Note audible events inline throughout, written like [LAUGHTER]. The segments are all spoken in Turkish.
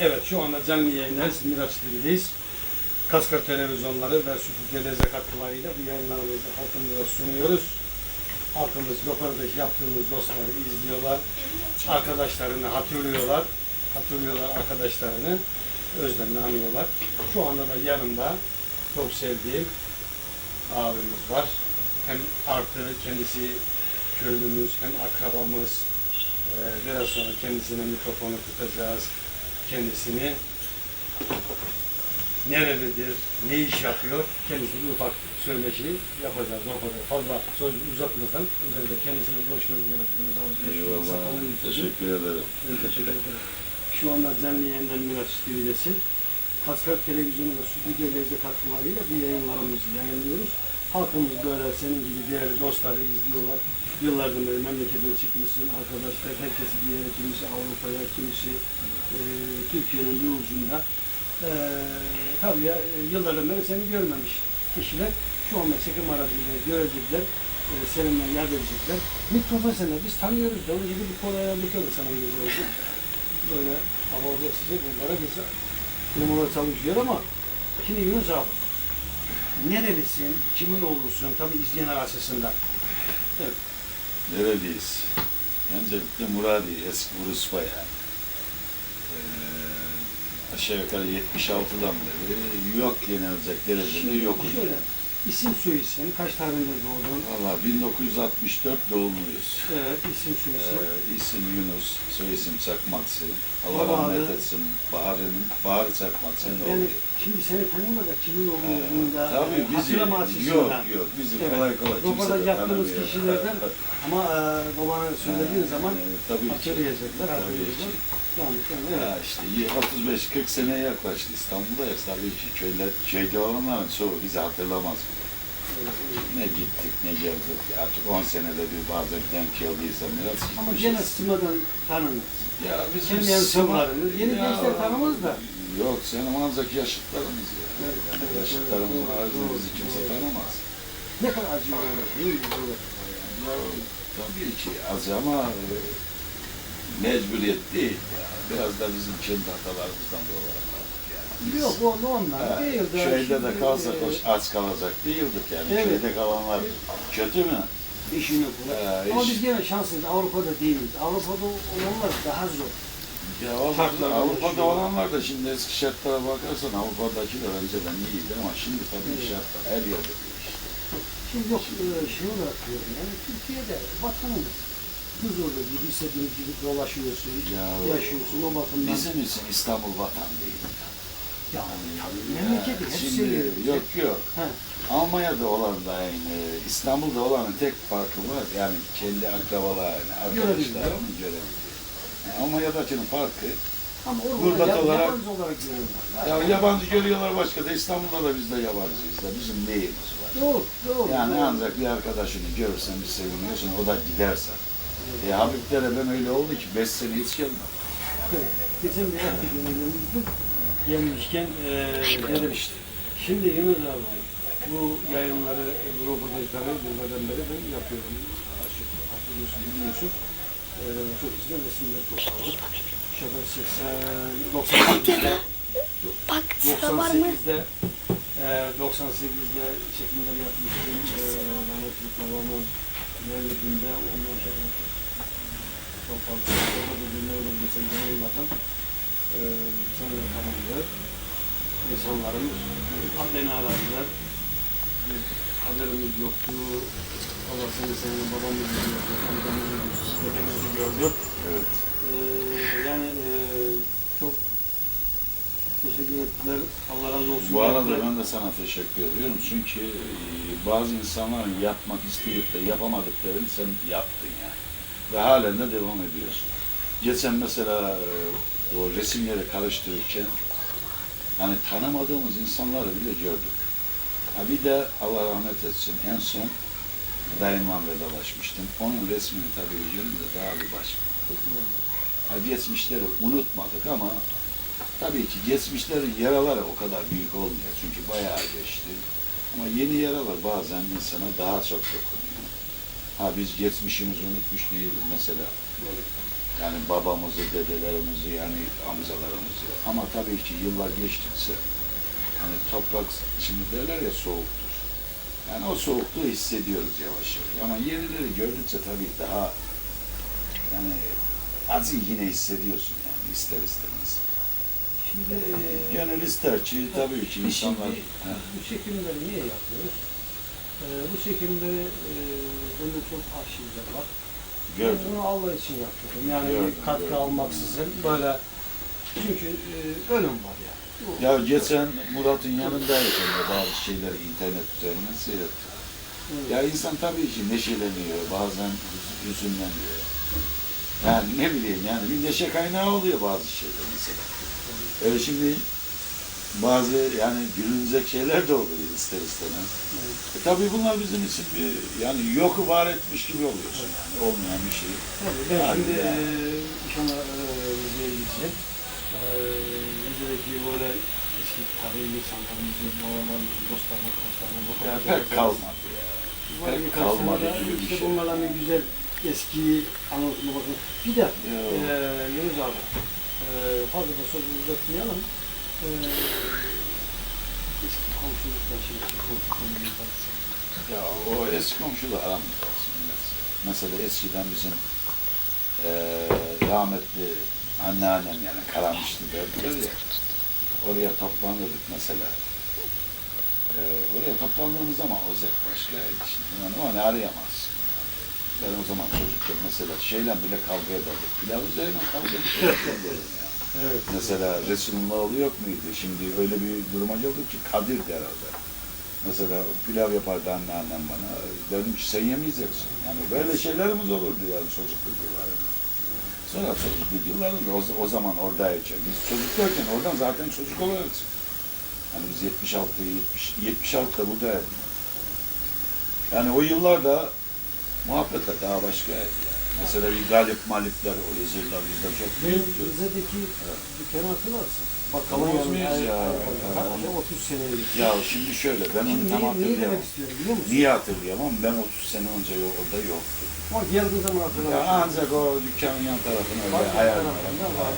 Evet şu anda canlı yayındayız. Miraç TV'deyiz. Kaskar televizyonları ve Sütü Lezzet katkılarıyla bu yayınlarımızı halkımıza sunuyoruz. Halkımız röportaj yaptığımız dostları izliyorlar. Arkadaşlarını hatırlıyorlar. Hatırlıyorlar arkadaşlarını. Özlemle anıyorlar. Şu anda da yanımda çok sevdiğim abimiz var. Hem artı kendisi köylümüz hem akrabamız. Ee, biraz sonra kendisine mikrofonu tutacağız. Kendisini nerelidir, ne iş yapıyor, kendisi bir ufak söyleşi yapacağız. O kadar fazla söz uzatmadan özellikle kendisine hoş geldiniz. Teşekkür ederim. Ben teşekkür ederim. Şu anda canlı yayından Miraç TV'desin. Kaskar Televizyonu ve Stüdyo Lezzet katkılarıyla bu yayınlarımızı yayınlıyoruz. Halkımız böyle senin gibi değerli dostları izliyorlar. Yıllardır beri memleketten çıkmışsın, arkadaşlar, herkesi bir yere, kimisi Avrupa'ya, kimisi e, Türkiye'nin bir ucunda. E, tabii ya, e, yıllardan beri seni görmemiş kişiler şu anda çekim aracıyla görecekler, e, seninle yad edecekler. Mikrofon sende, biz tanıyoruz da, onun gibi bir kolaya bakıyoruz sana oldu. Böyle hava olacak sıcak, bunlara güzel. Klimalar çalışıyor ama şimdi Yunus abi, nerelisin, kimin oğlusun, tabii izleyenler açısından. Evet. Nereliyiz? Öncelikle Muradi, eski Uruspa yani. Ee, aşağı yukarı 76'dan beri yok denilecek derecede yokuz. şöyle, isim soy isim, kaç tarihinde doğdun? Valla 1964 doğumluyuz. Evet, isim soy isim. Ee, isim Yunus, soy isim Çakmaksı. Allah Baba rahmet adı? etsin. Bahar'ın, Bahar Çakmakçı'nın yani oğlu. şimdi seni tanıyorlar da kimin Ee, olduğunu da tabii e, bizi, hatırlama yok açısından. yok, bizi Evet. kolay kolay kimse Röportaj de yaptığımız tanımıyor. kişilerden [LAUGHS] ama e, babanı söylediğin Ee, zaman tabii ki. hatırlayacaklar. Tabii hatırlayacaklar. ki. Yanlış, yanlış, evet. Ya işte 35-40 seneye yaklaştı İstanbul'dayız tabii ki köyler, köyde olanların çoğu bizi hatırlamaz bile. Ne gittik ne geldik artık 10 senede bir bazen denk geldiyse biraz Ama gitmişiz. gene sımadan tanınır. Ya bizim Kendi sıma- yansımalarını, yeni Ya, gençler tanımaz da. Yok senin ancak yaşıtlarımız ya. Evet, Yani evet, yaşıtlarımızın evet, haricinde doğru, bizi kimse doğru. tanımaz. Ne kadar acı olur değil mi? Tabii ki az ama e, mecburiyet değil ya. Biraz da bizim kendi hatalarımızdan dolayı. Yani biz- Yok o onlar Ha, değil. de Köyde de şimdi, kalsak e, hoş- aç kalacak değildik yani. Evet. Köyde kalanlar kötü mü? İşini kolay. Ha, Ama iş- biz gene şanslıyız. Avrupa'da değiliz. Avrupa'da olanlar daha zor. Ya Avrupa'da değişiyor. olanlar da şimdi eski şartlara bakarsan Avrupa'dakiler önceden iyiydi ama şimdi tabii Evet. şartlar her yerde değişti. Şimdi yok e, şey olarak diyorum yani Türkiye'de vatanımız huzurlu gibi istediğin gibi dolaşıyorsun, Ya, yaşıyorsun o bakımdan. Bizim için İstanbul vatan değil. Ya, tabii Ya, memleketi hep şimdi yok yok. He. Almanya'da olan da aynı, İstanbul'da olanın tek farkı var. Yani kendi akrabalarını, arkadaşlarını görebiliyor. Yani Almanya'dakinin farkı Ama Gurbet yab- olarak- yabancı olarak görüyorlar. Ya yabancı görüyorlar başka da İstanbul'da da biz de yabancıyız da bizim neyimiz var. Doğru, doğru. Yani doğru. ancak bir arkadaşını görürsen bir seviniyorsun o da giderse. E Habiblere ben öyle oldu ki 5 sene hiç gelmem. Evet. Geçen bir hafta gönüllümüzdüm. Gelmişken eee dedim işte. Şimdi Yunus abi bu yayınları, bu röportajları yıllardan beri ben yapıyorum. Açık, hatırlıyorsun, biliyorsun. Eee çok güzel resimler topladık. Şöyle 80, 98'de, Bak sıra var mı? 98'de, eee 98'de çekimler yapmıştım. Eee rahmetli babamın mevlidinde ondan sonra çok fazla orada da dinlerim geçen yayınladım. Ee, sanırım tanımlı insanlarımız beni aradılar. Biz haberimiz yoktu. Seni senin babamız gördü, amcamızı gördü, dedemizi gördük. Evet. Ee, yani e, çok teşekkür ettiler. Allah razı olsun. Bu arada ben de sana teşekkür ediyorum. Çünkü e, bazı insanların yapmak isteyip de yapamadıklarını sen yaptın yani. Ve halen de devam ediyorsun. Geçen mesela e, o resimleri karıştırırken hani tanımadığımız insanları bile gördük. Ha bir de Allah rahmet etsin en son dayımla vedalaşmıştım. Onun resmini tabii görünce daha bir başka. Ha geçmişleri unutmadık ama tabii ki geçmişlerin yaraları o kadar büyük olmuyor. Çünkü bayağı geçti. Ama yeni yaralar bazen insana daha çok dokunuyor. Ha biz geçmişimizi unutmuş değiliz mesela. Yani babamızı, dedelerimizi, yani amcalarımızı. Ama tabii ki yıllar geçtikçe hani toprak şimdi derler ya soğuktur. Yani o soğukluğu hissediyoruz yavaş yavaş. Ama yenileri gördükçe tabii daha yani acı yine hissediyorsun yani ister istemez. Şimdi e, Gönül ister ki tabii ki insanlar... şimdi bu çekimleri niye yapıyoruz? E, bu çekimleri e, bende çok arşivler var. Gördüm. bunu Allah için yapıyorum. Yani Gördüm, bir katkı gördüm. almaksızın böyle çünkü e, ölüm var ya. Bu- Ya geçen Murat'ın yanındayken de bazı şeyleri internet üzerinden seyrettim. Evet. Ya insan tabii ki neşeleniyor, bazen hüz- hüzünleniyor. Yani ne bileyim yani bir neşe kaynağı oluyor bazı şeyler mesela. Öyle şimdi bazı yani gülünecek şeyler de oluyor ister istemez. Evet. E tabii bunlar bizim için bir yani yoku var etmiş gibi oluyorsun yani olmayan bir şey. Tabii ben Yani şimdi yani. eee inşallah gideceğim. Eee Rize'deki böyle eski tarihi insanlarımızı, babalarımızı, dostlarımı, arkadaşlarımı bu Ya kadar pek kalmadı ya. Pek kalmadı gibi bir işte şey. bunlarla bir güzel eski anlatma bakın. Bir de Ya. Yunus abi eee fazla da sözü uzatmayalım. Eee eski komşuluklar, şimdiki tartışalım. Ya o eski komşular aramıyoruz. Mesela eskiden bizim eee rahmetli anneannem yani Karamışlı derdiler ya. Oraya toplanırdık mesela. Eee oraya toplandığımız zaman o zevk başkaydı. Şimdi yani o an arayamazsın. Ben o zaman çocukken mesela şeyle bile kavga ederdik. Pilav üzerine kavga ederdik. Evet. Mesela Resulullah'ı yok muydu? Şimdi öyle bir duruma geldi ki Kadir herhalde. Mesela pilav yapardı anneannem bana. Dedim ki sen yemeyeceksin. Yani böyle şeylerimiz olurdu yani çocukluk yıllarında. Sonra çocukluk yıllarında o, o zaman oradayken, biz çocukluyken oradan zaten çocuk olarak Hani biz 76, 70, 76'da buradaydık. Yani o yıllarda muhabbetler daha yani. Mesela bir galip malipler, o yazırlar bizden çok büyüktü. Rize'deki Evet. dükkanı hatırlarsın. Tanımaz yanında. mıyız ya? Kaç Evet. 30 senelik. Ya şimdi şöyle, ben onu Şimdi tam niye, niye hatırlayamam. demek istiyorum biliyor musun? Niye hatırlayamam? Ben 30 sene önce yo- orada yoktu. Ama geldiği zaman Ya hatırlarsın. ancak o dükkanın yan tarafına Bak öyle yan hayal tarafında var.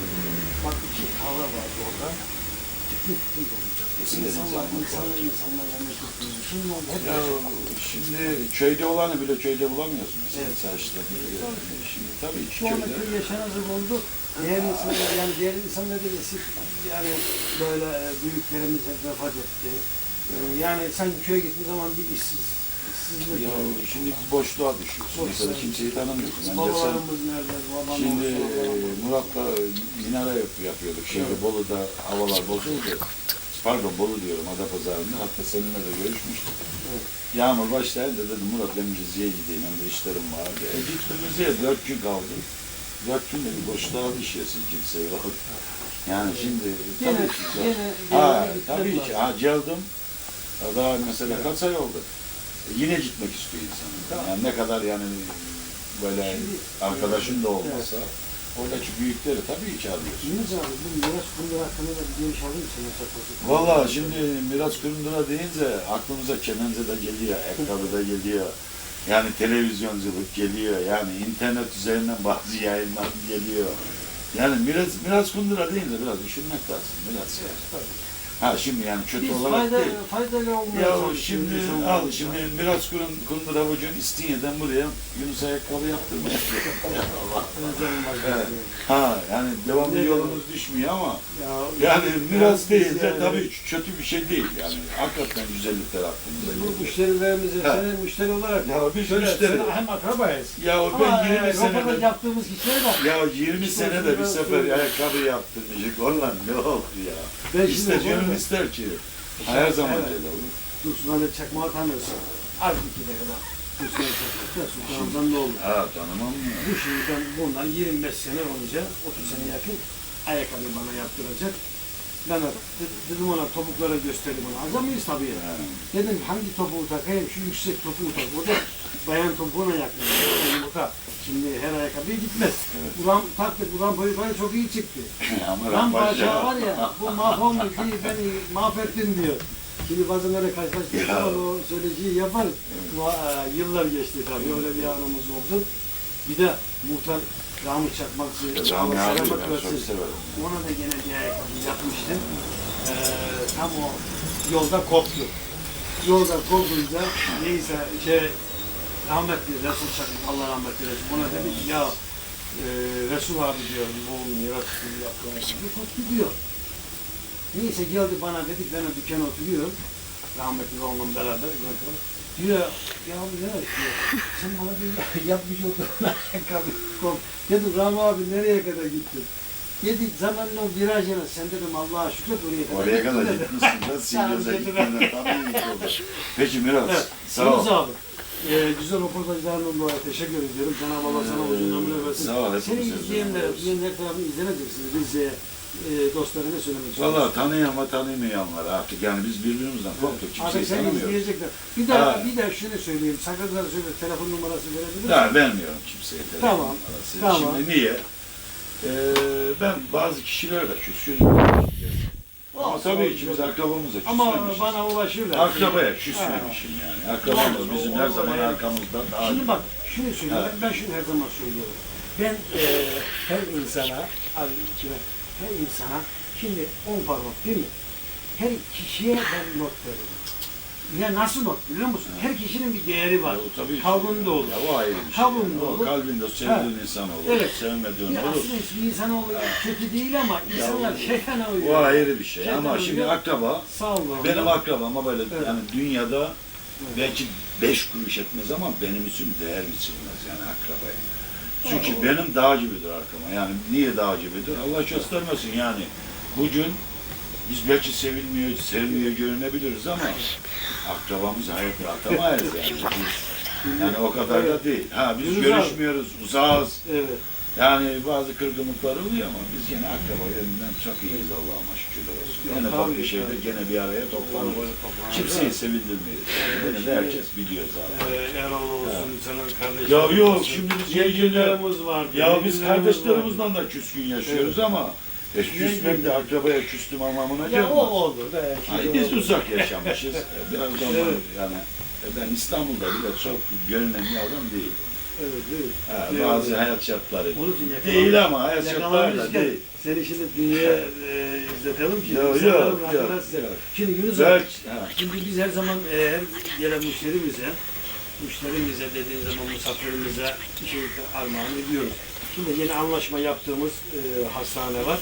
Bak iki kahve vardı orada. Tıklım tıklım dolmuş. İnsanlar, insanlar insanlar, yani çok iyi. Şimdi oldu hep Ya şimdi köyde olanı bile köyde bulamıyorsun mesela. Evet. Çarşıda bir Şimdi tabii ki Şu anda köyde. köy yaşanazı oldu. Diğer insanlar yani diğer insanlar da eski yani böyle e, büyüklerimiz hep vefat etti. E, Yani sanki köye gittiğin zaman bir işsiz, işsizlik. Ya şimdi biz boşluğa düşüyoruz. Boş, Mesela kimseyi tanımıyorsun. Ben geçen Babalarımız nerede? Babam Şimdi e. Murat'la minare yap- yapıyorduk. Evet. Bolu'da havalar bozuldu. Pardon Bolu diyorum Adapazarı'nda. Hatta seninle de görüşmüştük. Evet. Yağmur başlayınca dedim Murat ben Rize'ye gideyim hem de işlerim var. E gittim Rize'ye dört gün kaldı. Dört günde bir boşluğa düşüyorsun kimse yok. Yani şimdi tabii ki zor. gene, Ha, tabii ki. Ha, geldim. Daha mesela Evet. kaç ay oldu. E, yine gitmek istiyor insan. Tamam. Yani ne kadar yani böyle Şimdi- arkadaşın da olmasa oradaki büyükleri tabii ki arıyorsun. Yunus abi bu miras konuları hakkında da bir görüş alır mısın? Vallahi şimdi Miraç Kırındıra deyince aklımıza kemence de geliyor, ayakkabı da geliyor. Yani televizyonculuk geliyor, yani internet üzerinden bazı yayınlar geliyor. Yani Miraç, Miraç Kundura deyince biraz düşünmek lazım. Miraç. Evet, tabii. Ha şimdi yani kötü Biz olarak fayda, değil. faydalı olmaya Ya şimdi al şimdi Miraç Kurun Kundura bugün İstinye'den buraya Yunus ayakkabı yaptırmaya [LAUGHS] Ya Allah. Evet. Ha yani devamlı Evet. yolumuz düşmüyor ama Ya, yani Miraç biz deyince yani- tabii kötü bir şey değil yani. Hakikaten güzellikler aklımıza Biz bu geliyor. müşterilerimizi, senin müşteri olarak Ya biz şöyle, müşteri. hem akrabayız. Ya Ama ben e, 20 röportaj senede yaptığımız kişiler de ya 20 İşte senede bir sefer ayakkabı yaptırmışık. Ondan ne oldu ya? Ben İster orada- ister ki. Her zaman Evet. öyle olur. Dursun Ali Çakmağı tanıyorsun. Az bir kere kadar. Dursun Ali Çakmağı. Sultanımdan ne oldu? Ha tanımam mı? Bu şimdi ben bundan 25 sene önce, 30 sene yakın ayakkabı bana yaptıracak. Ben de- dedim ona topuklara gösterdim ona. Azamayız tabii. Ha. Dedim hangi topuğu takayım? Şu yüksek topuğu tak. O da bayan topuğuna yakın. Yumurta. Şimdi her ayakkabıya gitmez. Evet. Ulan taktık. Ulan boyu bana çok iyi çıktı. [LAUGHS] Ama rambaş aşağı var ya, bu mahvolmuş değil, beni mahvettin diyor. Şimdi bazen öyle karşılaştık Ya. o söyleyiciyi yapar. Evet. E, yıllar geçti tabii, öyle bir anımız oldu. Bir de muhtar Rami Çakmakçı, Cami Allah abi ben çok severim. Ona da gene bir ayakkabı yapmıştım. Ee, tam o yolda koptu. Yolda kopunca neyse şey rahmetli Resul Çakmak Allah rahmet eylesin. Ona dedi ki ya e, Resul abi diyor bu miras yaptığımız gibi koptu diyor. Neyse geldi bana dedi ben o dükkana oturuyorum. Rahmetli onunla beraber. Diyor ya ne diyor sen bana bir [LAUGHS] yapmış olduğun ayakkabı kom. Dedim Rami abi nereye kadar gittin? Dedi zamanın o virajına sen dedim Allah'a şükür oraya kadar Oraya kadar gittin dedim. gitmişsin [LAUGHS] de Singöz'e gitmeden tabii iyi oldu. [LAUGHS] Peki Miras, Evet. sağ ol. Yunus abi. E, güzel röportajlarından dolayı teşekkür ediyorum. Cenab-ı Allah sana uzun ömür versin. sağ ol, Senin uzun izleyenler, ömür versin. izleyenler tarafını izlemeyeceksiniz. Rize'ye e, dostlara ne söylemek istiyorsun? Valla tanıyan ve tanımayan var artık. Yani biz birbirimizden korktuk. Kimseyi Artık seni tanımıyoruz. izleyecekler. Bir daha, Ha. bir daha şunu söyleyeyim. Sakızlar söyle, telefon numarası verebilir misin? Ya vermiyorum kimseye telefon Tamam, numarası. tamam. Şimdi niye? Ee, ben bazı kişilerle küsüyorum. Ama tabii biz akrabamıza Ama küsmemişiz. bana ulaşırlar. Akrabaya küsmemişim yani. Akrabamız bizim her zaman arkamızda daha Şimdi bak şunu söylüyorum. Ben şunu her zaman söylüyorum. Ben e, her insana, abi kime, her insana şimdi on parmak değil mi? Her kişiye ben not veriyorum. Ya nasıl not biliyor musun? Her kişinin bir değeri var. Ya, o tabii. Tavrında olur. Ya, o ayrı bir şey. Tavrında yani. O olur. kalbinde sevdiğin insan olur. Evet. Sevmediğin olur. aslında hiçbir insanoğlu kötü değil ama insanlar o- şeytana O uyuyor. ayrı bir şey. Şeytan Ama şimdi uyuyor. akraba, Sağ olun. benim akrabam ama böyle Evet. yani dünyada Evet. belki beş kuruş etmez ama benim için değer biçilmez yani akrabaya. Çünkü benim dağ gibidir arkama. Yani niye dağ gibidir? Allah göstermesin yani. Bugün biz belki sevilmiyor, sevmiyor görünebiliriz ama akrabamızı hayatta atamayız yani. Biz, yani o kadar da değil. Ha biz görüşmüyoruz, uzağız. Evet. Yani bazı kırgınlıklar oluyor ama biz yine akraba yönünden çok iyiyiz Allah'ıma şükürler olsun. Ufak tabii, bir şeyde tabii. gene bir araya toplanırız. Kimseyi sevindirmeyiz. Bunu da herkes biliyor zaten. Ee, Erol olsun, senin kardeşin Ya yok, şimdi biz Yayıncılarımız var. Ya biz kardeşlerimizle de küskün yaşıyoruz ama e, küsmem de akrabaya küstüm anlamına var. Ya o gelmez. olur. da, Ay, şimdi biz uzak yaşamışız. [LAUGHS] Biraz zaman yani e, ben İstanbul'da bile çok görünen bir adam değil. Evet, evet. Ha, Evet. bazı hayat şartları Onun için yakalan- değil ama hayat şartları da yakalamışken değil. Seni şimdi dünyaya e, izletelim ki. Yok, insanların yok, yok, size-. Şimdi Yunus abi, Belki, ha. şimdi biz her zaman e, her gelen müşterimize, müşterimize dediğin zaman misafirimize şey armağan ediyoruz. Şimdi yeni anlaşma yaptığımız e, hastane var.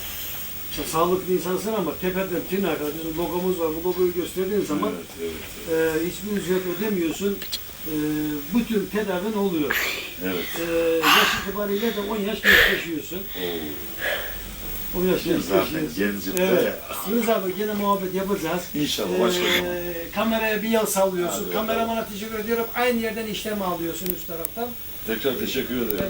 İşte sağlıklı insansın ama tepeden tırnağa kadar bizim logomuz var. Bu logoyu gösterdiğin zaman Evet, evet, e, hiçbir ücret ödemiyorsun. E, bütün tedavin oluyor. Evet. E, yaş itibariyle de 10 yaş gençleşiyorsun. Oo. 10 yaş gençleşiyorsun. gencim Evet. Yunus abi gene muhabbet yapacağız. İnşallah başka zaman. Ee, kameraya bir yıl sallıyorsun. Hadi Kameramana teşekkür ediyorum. Aynı yerden işlem alıyorsun üst taraftan. Tekrar teşekkür ederim.